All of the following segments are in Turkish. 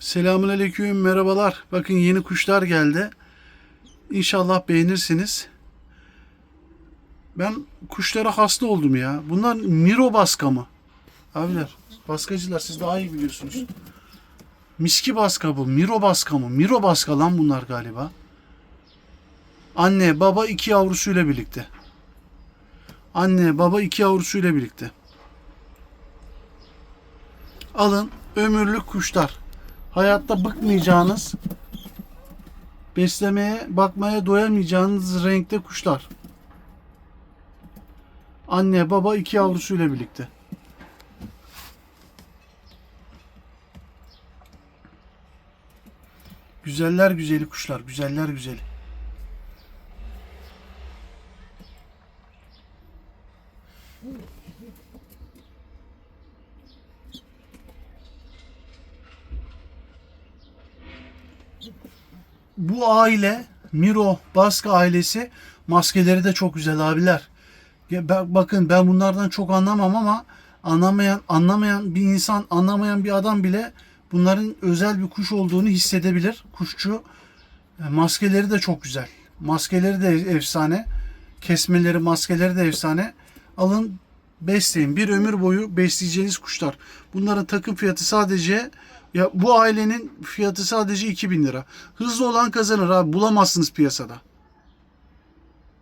Selamun aleyküm, merhabalar. Bakın yeni kuşlar geldi. İnşallah beğenirsiniz. Ben kuşlara hasta oldum ya. Bunlar Miro baska mı? Abiler, baskacılar siz daha iyi biliyorsunuz. Miski baska bu, Miro baska mı? Miro baska lan bunlar galiba. Anne, baba iki yavrusuyla birlikte. Anne, baba iki yavrusuyla birlikte. Alın ömürlük kuşlar. Hayatta bıkmayacağınız, beslemeye, bakmaya doyamayacağınız renkte kuşlar. Anne, baba iki yavrusuyla birlikte. Güzeller güzeli kuşlar, güzeller güzeli. Bu aile Miro Baska ailesi maskeleri de çok güzel abiler. Bakın ben bunlardan çok anlamam ama anlamayan anlamayan bir insan anlamayan bir adam bile bunların özel bir kuş olduğunu hissedebilir. Kuşçu E, maskeleri de çok güzel. Maskeleri de efsane. Kesmeleri, maskeleri de efsane. Alın besleyin. Bir ömür boyu besleyeceğiniz kuşlar. Bunların takım fiyatı sadece ya bu ailenin fiyatı sadece 2000 lira. Hızlı olan kazanır abi. Bulamazsınız piyasada.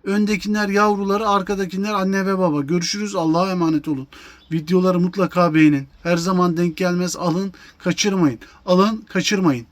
Öndekiler yavruları, arkadakiler anne ve baba. Görüşürüz. Allah'a emanet olun. Videoları mutlaka beğenin. Her zaman denk gelmez. Alın, kaçırmayın. Alın, kaçırmayın.